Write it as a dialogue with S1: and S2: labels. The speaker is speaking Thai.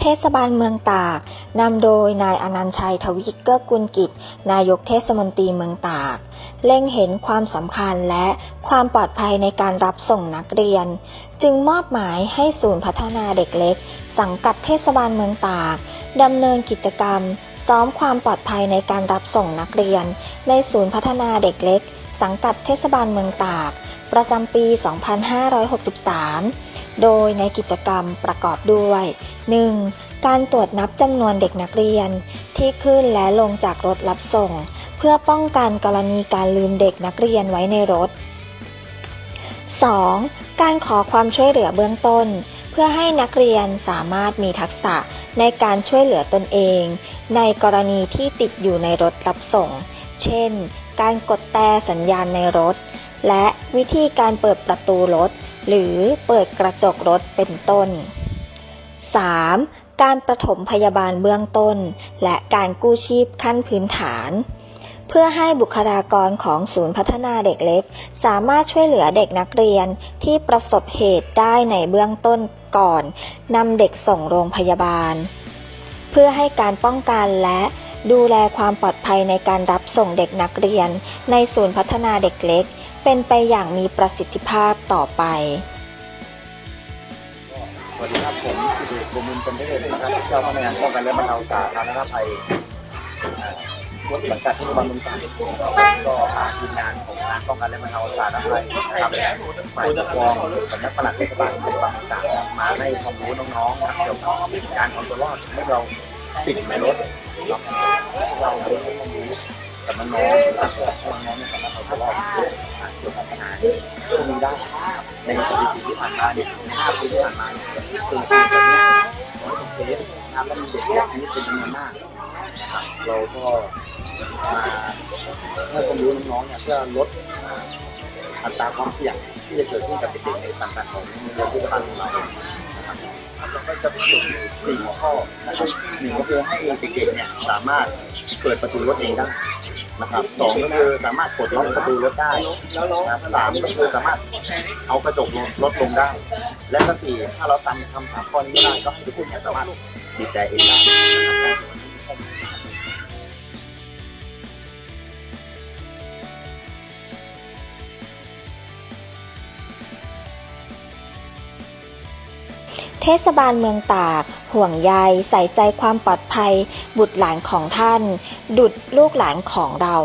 S1: เทศบาลเมืองตากนำโดยนายอนันชัยทวิเกื้อกุลกิจ นายกเทศมนตรีเมืองตากเล็งเห็นความสำคัญและความปลอดภัยในการรับส่งนักเรียน จึงมอบหมายให้ศูนย์พัฒนาเด็กเล็ก สังกัดเทศบาลเมืองตากดำเนินกิจกรรมซ้อมความปลอดภัยในการรับส่งนักเรียน ในศูนย์พัฒนาเด็กเล็ก สังกัดเทศบาลเมืองตาก ประจำปี 2563 โดยในกิจกรรมประกอบด้วย 1. การตรวจนับจำนวนเด็กนักเรียน ที่ขึ้นและลงจากรถรับส่ง เพื่อป้องกันกรณีการลืมเด็กนักเรียนไว้ในรถ 2. การขอความช่วยเหลือเบื้องต้น เพื่อให้นักเรียนสามารถมีทักษะในการช่วยเหลือตนเอง ในกรณีที่ติดอยู่ในรถรับส่ง เช่น การกดแต่สัญญาณในรถ และวิธีการเปิดประตูรถ หรือเปิดกระจกรถเป็นต้น 3. การประถมพยาบาลเบื้องต้น และการกู้ชีพขั้นพื้นฐาน เพื่อให้บุคลากรของศูนย์พัฒนาเด็กเล็ก สามารถช่วยเหลือเด็กนักเรียนที่ประสบเหตุได้ในเบื้องต้นก่อนนำเด็กส่งโรงพยาบาล เพื่อให้การป้องกันและดูแลความปลอดภัยในการรับส่งเด็กนักเรียน ในศูนย์พัฒนาเด็กเล็ก เป็นไปอย่างมีประสิทธิภาพต่อไป
S2: สวัสดีครับผมสิริบุญมินเป็นเทศนะครับเจ้าพนักงานป้องกันและบรรเทาสาธารณภัยอ่าสังกัดเทศบาลเมืองตากก็พาทีมงานของงานป้องกันและบรรเทาสาธารณภัยครับฝ่ายปกครองสำนักปลัดเทศบาลเมืองตากมาให้ความรู้น้องๆนะครับเกี่ยวกับการเอาตัวรอดให้เราติดในรถนะครับเราเรียนความรู้กับน้องๆนะครับน้องๆเนี่ยสามารเอาตัวรอด เกี่ยวกับปัญหาพวกนี้ได้ครับในสถิติที่ผ่านมาเนี่ยห้าปีที่ผ่านมาเนี่ยคือแบบนี้ร้อยกว่าเคสนะครับแล้วมีเด็กเสียชีวิตเป็นจำนวนมากนะครับเราก็มาให้ความรู้น้องๆเนี่ยเพื่อลดอัตราความเสี่ยงที่จะเกิดขึ้นกับเด็กๆในสังกัดของโรงเรียนที่บ้านของเรานะครับเราก็จะมีสี่หัวข้อนะครับหนึ่งก็คือให้เด็กๆเนี่ยสามารถเปิดประตูรถเองได้ นะครับสองก็คือสามารถกดล็อกประตูรถได้นะครับสามก็คือสามารถเอากระจกรถลดลงได้ และก็สี่ถ้าเราทำทำสามข้อนี้ไม่ได้ก็ให้ทุกคนเนี่ยสามารถติดใจเองได้นะครับ
S1: เทศบาลเมืองตาก ห่วงใยใส่ใจความปลอดภัย บุตรหลานของท่าน ดุดลูกหลานของเรา